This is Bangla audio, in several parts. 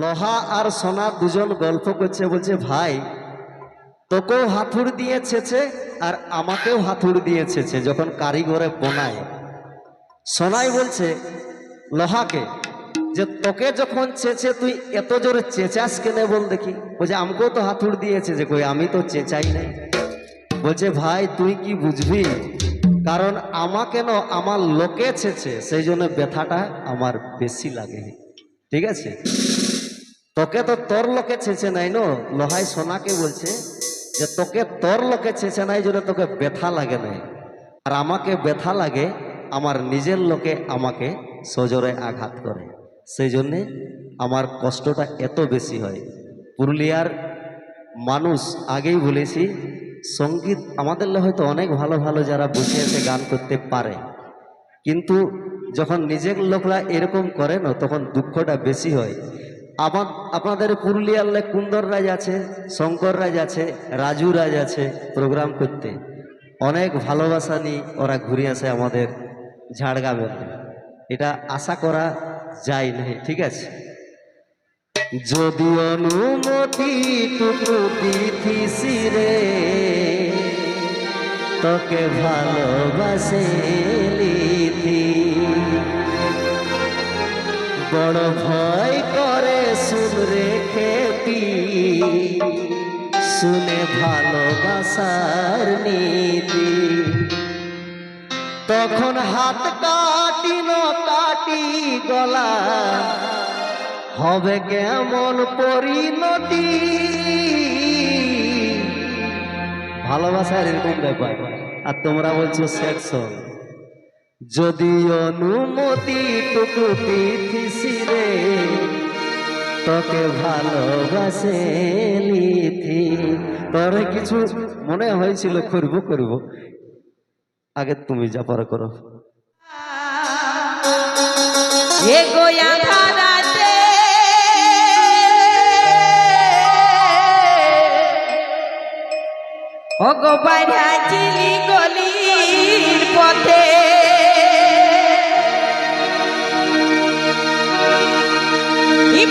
লোহা আর সোনা দুজন গল্প করছে, বলছে, ভাই, তোকেও হাতুড় দিয়ে ছেছে আর আমাকেও হাতুড় দিয়ে ছেছে যখন কারিগরে বোনায়। সোনাই বলছে, লোহাকে, যে তোকে যখন চেঁচে তুই এত জোরে চেঁচাস কেনে বল দেখি? বলছে আমাকেও তো হাতুড় দিয়েছে যে কই আমি তো চেঁচাই নাই। বলছে, ভাই, তুই কি বুঝবি? কারণ আমাকে ন আমার লোকে ছেছে সেই জন্য ব্যথাটা আমার বেশি লাগে। ঠিক আছে? তোকে তো তোর লোকে ছেঁচে নাই নো? লোহাই সোনাকে বলছে যে তোকে তোর লোকে ছেঁচে নাই জন্য তোকে ব্যথা লাগে নাই। আর আমাকে ব্যথা লাগে, আমার নিজের লোকে আমাকে সজোরে আঘাত করে। সেই জন্যে আমার কষ্টটা এত বেশি হয়। পুরুলিয়ার মানুষ, আগেই বলেছি, সংগীত আমাদের হয়তো অনেক ভালো ভালো যারা বসে এসে গান করতে পারে। কিন্তু যখন নিজের লোকরা এরকম করে না, তখন দুঃখটা বেশি হয়। আমার আপনাদের পুরুলিয়ার লে কুন্দর রাজ আছে, শঙ্কর রাজ আছে, রাজু রাজ আছে প্রোগ্রাম করতে। অনেক ভালোবাসা নিয়ে ওরা ঘুরে আসে আমাদের ঝাড়গ্রামের। এটা আশা করা যায় না, ঠিক আছে? যদি অনুমতি টুকু দিথিসি রে তোকে ভালোবাসে বড় ভয় করে শুন রেখে শুনে ভালোবাসার নীতি। তখন হাত কাটি ন কাটি গলা। হবে কেমন পরিণতি? ভালোবাসার এরকম ব্যাপার। আর তোমরা বলছো সেকশন যদি অনুমতি টুকু তিথি রে, তোকে ভালোবাসে লিথি তোর কিছু মনে হয়েছিল? করব করব। আগে তুমি যা পারো করো। ধারাতে ওগো বাইরা চিলি গলির পথে ই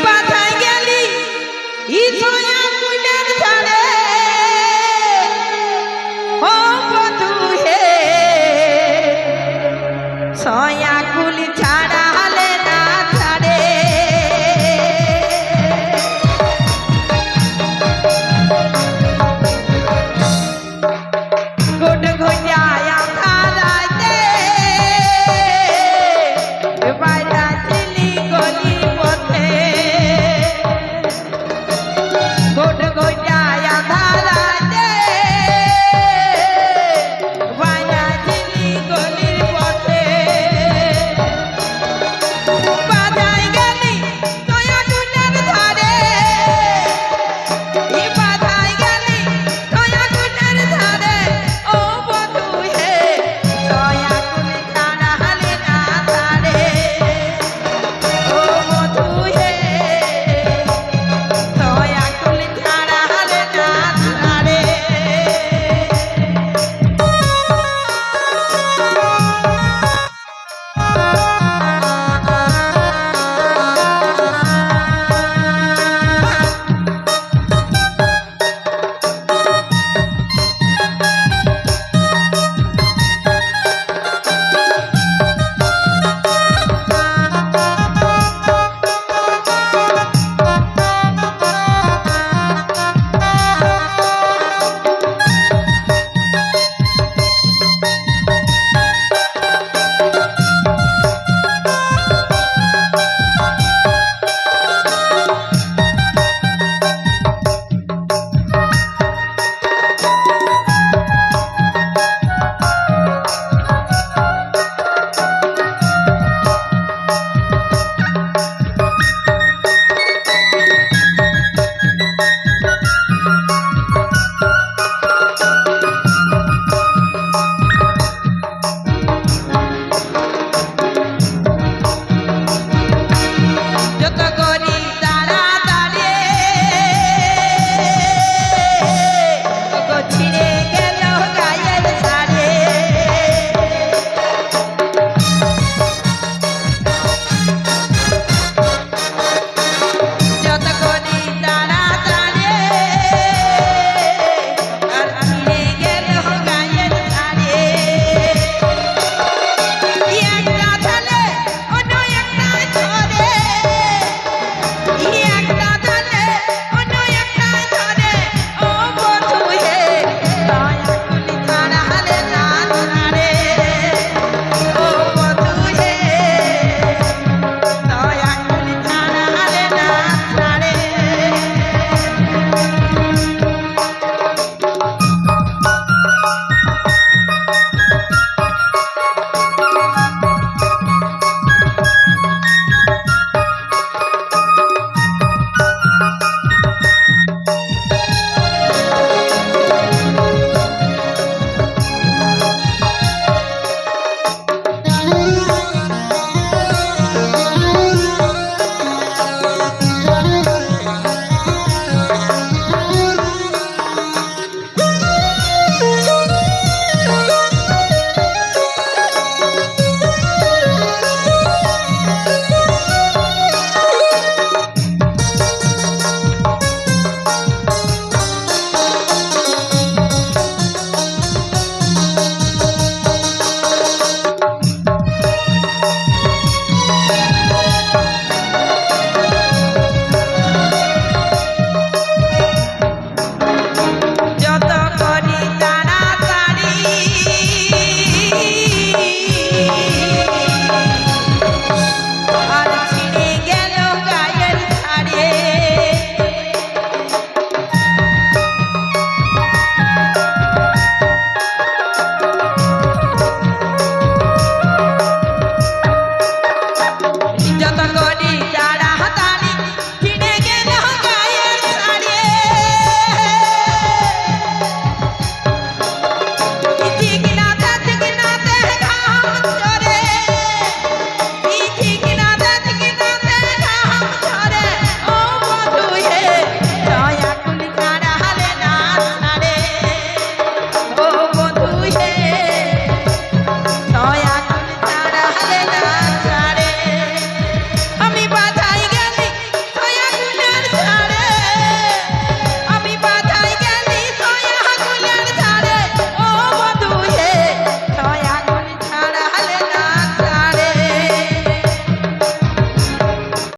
lodi